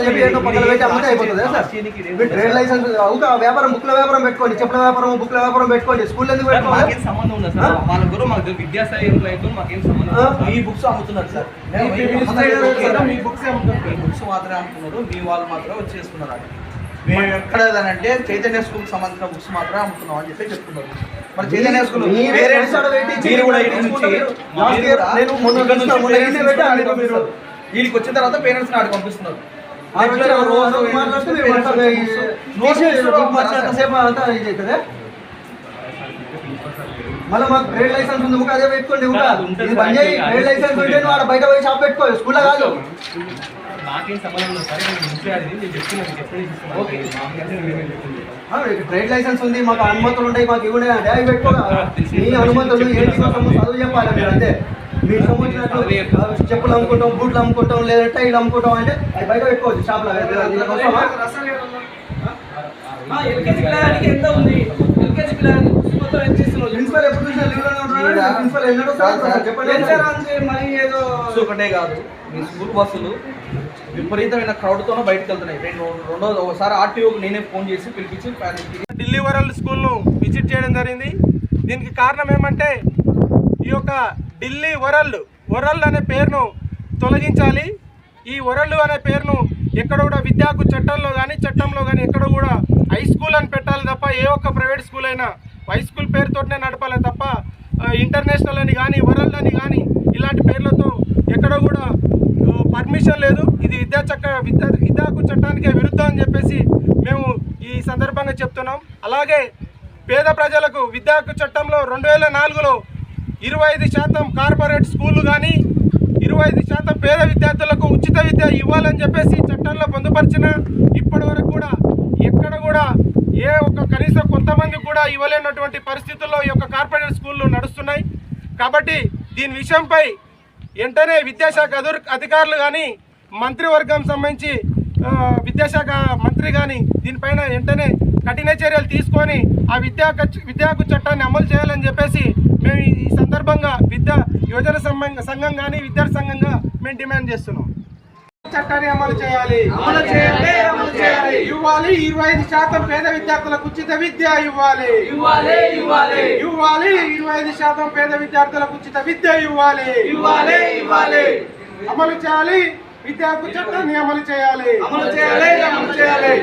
అని చెప్పి ఏంటో పక్కన పెట్టి అమ్మితే అయిపోతుంది సార్? మీరు ట్రేడ్ లైసెన్స్ వ్యాపారం బుక్ల వ్యాపారం పెట్టుకోండి చెప్పుల వ్యాపారం బుక్ల వ్యాపారం పెట్టుకోండి స్కూల్ ఎందుకు పెట్టుకోవాలి? మాకేం సంబంధం ఉండదు సార్. వాళ్ళ గురు మాకు విద్యాసాయి ఎంప్లాయీతో మాకేం సంబంధం. మీ బుక్స్ అమ్ముతున్నారు సార్. మీ బుక్స్ అమ్ముతున్నారు, బుక్స్ మాత్రమే అమ్ముతున్నారు. మీ వాళ్ళు మాత్రమే వచ్చి చేసుకున్నారు అది మేము చైతన్య స్కూల్ సంబంధించిన బుక్స్ మాత్రమే అమ్ముతున్నాం అని చెప్పి చెప్తున్నారు. మరి చైతన్య స్కూల్ మీరు పేరెంట్స్ ఎక్కడ పెట్టి మీరు కూడా ఇటు నుంచి. వీళ్ళకి వచ్చిన తర్వాత పేరెంట్స్ ఆడికి పంపిస్తున్నారు. మళ్ళీ మాకు ట్రేడ్ లైసెన్స్ ఉంది అదే పెట్టుకోండి ఇంకా అది ఇది బంద్ చేయి ట్రేడ్ లైసెన్స్ ఉంటే నువ్వు బయట పోయి షాప్ పెట్టుకో స్కూల్లో కాదు. ట్రేడ్ లైసెన్స్ ఉంది మాకు అనుమతులు ఉంటాయి మాకు ఇవి ఉన్నాయి అంటే అవి పెట్టుకో. మీ అనుమతులు ఏంటి చదువు చెప్పాలి మీరు అంతే. మీరు సంబంధించినట్లు ఆ, చెప్పులు అమ్ముకుంటాం బూట్లు అమ్ముకుంటాం లేదంటే టైలు అమ్ముకుంటాం అంటే అది బయట పెట్టుకోవచ్చు షాప్లో? ఎల్కేజీ పిల్లగానికి ఎంత ఉంది? ఎల్కేజీ పిల్లగానికి మొత్తం ఎంత ఇస్తున్నావు ప్రిన్సిపల్ ఎప్పుడు చూసినా లీవ్లోనే ఉంటున్నాడు ప్రిన్సిపల్ ఎన్నడూ సార్ అంటే మరి ఏదో ఒకటే కాదు. మీ స్కూల్ బస్సులు విపరీతమైన క్రౌడ్తోనే బయటకు వెళ్తున్నాయి. రెండు రెండో ఒకసారి ఆర్టీఓకి నేనే ఫోన్ చేసి పిలిపించి ఢిల్లీ వరల్డ్ స్కూల్ను విజిట్ చేయడం జరిగింది. దీనికి కారణం ఏమంటే ఈ యొక్క ఢిల్లీ వరల్డ్ వరల్డ్ అనే పేరును తొలగించాలి. ఈ వరల్డ్ అనే పేరును ఎక్కడ కూడా విద్యాకు చట్టంలో కానీ చట్టంలో కానీ ఎక్కడ కూడా హై స్కూల్ అని పెట్టాలి తప్ప ఏ ఒక్క ప్రైవేట్ స్కూల్ అయినా హై స్కూల్ పేరుతోనే నడపాలి తప్ప ఇంటర్నేషనల్ అని కానీ వరల్డ్ అని కానీ ఇలాంటి పేర్లతో ఎక్కడ కూడా పర్మిషన్ లేదు. ఇది విద్యా చక్క విద్యా విద్యాకు చట్టానికే విరుద్ధం అని చెప్పేసి మేము ఈ సందర్భంగా చెప్తున్నాం. అలాగే పేద ప్రజలకు విద్యాకు చట్టంలో రెండు వేల నాలుగులో ఇరవై ఐదు శాతం కార్పొరేట్ స్కూళ్ళు కానీ ఇరవై ఐదు శాతం పేద విద్యార్థులకు ఉచిత విద్య ఇవ్వాలని చెప్పేసి చట్టంలో పొందుపరిచిన ఇప్పటి వరకు కూడా ఎక్కడ కూడా ఏ ఒక్క కనీసం కొంతమంది కూడా ఇవ్వలేనటువంటి పరిస్థితుల్లో ఈ యొక్క కార్పొరేట్ స్కూళ్ళు నడుస్తున్నాయి. కాబట్టి దీని విషయంపై వెంటనే విద్యాశాఖ అధికారులు కానీ మంత్రివర్గం సంబంధించి విద్యాశాఖ మంత్రి కానీ దీనిపైన వెంటనే కఠిన చర్యలు తీసుకొని ఆ విద్యా విద్యాకు చట్టాన్ని అమలు చేయాలని చెప్పేసి మేము ఈ సందర్భంగా విద్యా యువజన సంఘం సంఘం కానీ విద్యార్థి సంఘంగా మేము డిమాండ్ చేస్తున్నాం. చట్టాన్ని అమలు చేయాలి. అమలు చేయాలి, అమలు చేయాలి. ఇవ్వాలి. ఇరవై ఐదు శాతం పేద విద్యార్థులకు ఉచిత విద్య ఇవ్వాలి. ఇవ్వాలి ఇవ్వాలి. ఇవ్వాలి. ఇరవై ఐదు శాతం పేద విద్యార్థులకు ఉచిత విద్య ఇవ్వాలి. ఇవ్వాలి ఇవ్వాలి. అమలు చేయాలి. విద్యా చట్టాన్ని అమలు చేయాలి. అమలు చేయాలి అమలు చేయాలి.